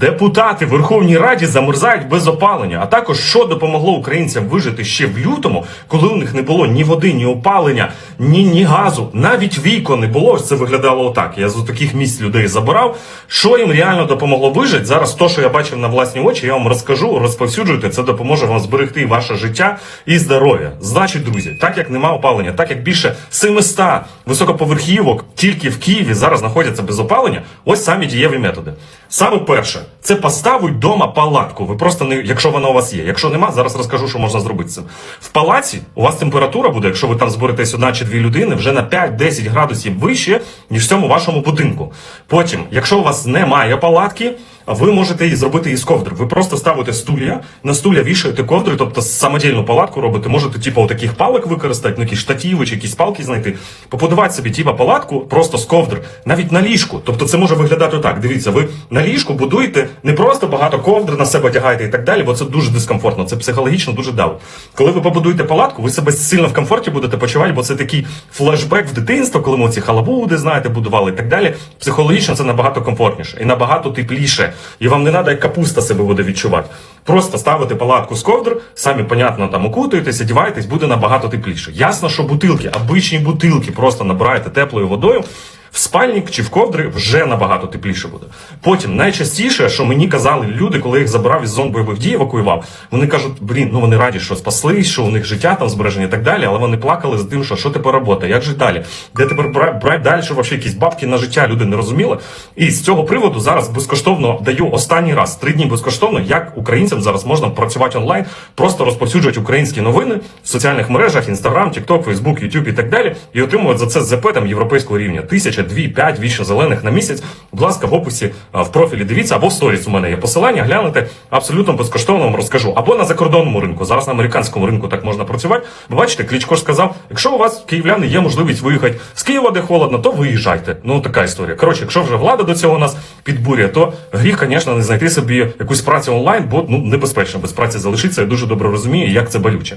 Депутати Верховній Раді замерзають без опалення. А також що допомогло українцям вижити ще в лютому, коли у них не було ні води, ні опалення, ні, ні газу, навіть вікон не було. Це виглядало отак. Я з таких місць людей забирав. Що їм реально допомогло вижити? Зараз то, що я бачив на власні очі, я вам розкажу, розповсюджуйте. Це допоможе вам зберегти ваше життя і здоров'я. Значить, друзі, так як нема опалення, так як більше 700 високоповерхівок тільки в Києві зараз знаходяться без опалення, ось самі дієві методи. Саме перше, це поставить вдома палатку. Ви просто не, якщо вона у вас є. Якщо нема, зараз розкажу, що можна зробити цим. В палаці у вас температура буде, якщо ви там зберетесь одна чи дві людини, вже на 5-10 градусів вище, ніж в цьому вашому будинку. Потім, якщо у вас немає палатки, ви можете її зробити із ковдр. Ви просто ставите стулья, на стулья вішаєте ковдри, тобто самодільну палатку робите. Можете, типу, таких палок використати, ну якісь штативи чи якісь палки знайти. Побудувати собі типу, палатку просто з ковдр, навіть на ліжку. Тобто це може виглядати так. Дивіться, ви на ліжку будуєте не просто багато ковдр на себе одягаєте і так далі, бо це дуже дискомфортно, це психологічно дуже давить. Коли ви побудуєте палатку, ви себе сильно в комфорті будете почувати, бо це такий флешбек в дитинство, коли ми ці халабуди, знаєте, будували і так далі. Психологічно це набагато комфортніше і набагато тепліше. І вам не треба як капуста себе буде відчувати. Просто ставите палатку з ковдр, самі, понятно, там окутуєтесь, одіваєтесь, буде набагато тепліше. Ясно, що бутилки, обичні бутилки, просто набираєте теплою водою. В спальник чи в ковдри вже набагато тепліше буде. Потім найчастіше, що мені казали люди, коли їх забирав із зон бойових дій, евакуював, вони кажуть, блін, ну вони раді, що спаслись, що у них життя там збережені і так далі, але вони плакали за тим, що що тепер робота, як же далі, де тепер брати далі, що вообще якісь бабки на життя люди не розуміли. І з цього приводу зараз безкоштовно даю останній раз три дні безкоштовно, як українцям зараз можна працювати онлайн, просто розповсюджувати українські новини в соціальних мережах, інстаграм, тікток, фейсбук, ютуб і так далі, і отримувати за це ЗП там європейського рівня. Тисяча, дві, п'ять віщо зелених на місяць. Будь ласка, в описі в профілі дивіться або в сторіс у мене є посилання. Глянете абсолютно безкоштовно вам розкажу. Або на закордонному ринку. Зараз на американському ринку так можна працювати. Ви бачите, Кличко ж сказав, якщо у вас київляни є можливість виїхати з Києва, де холодно, то виїжджайте. Ну така історія. Коротше, якщо вже влада до цього нас підбурює, то гріх, звісно, не знайти собі якусь працю онлайн, бо ну небезпечно без праці залишитися. Я дуже добре розумію, як це болюче.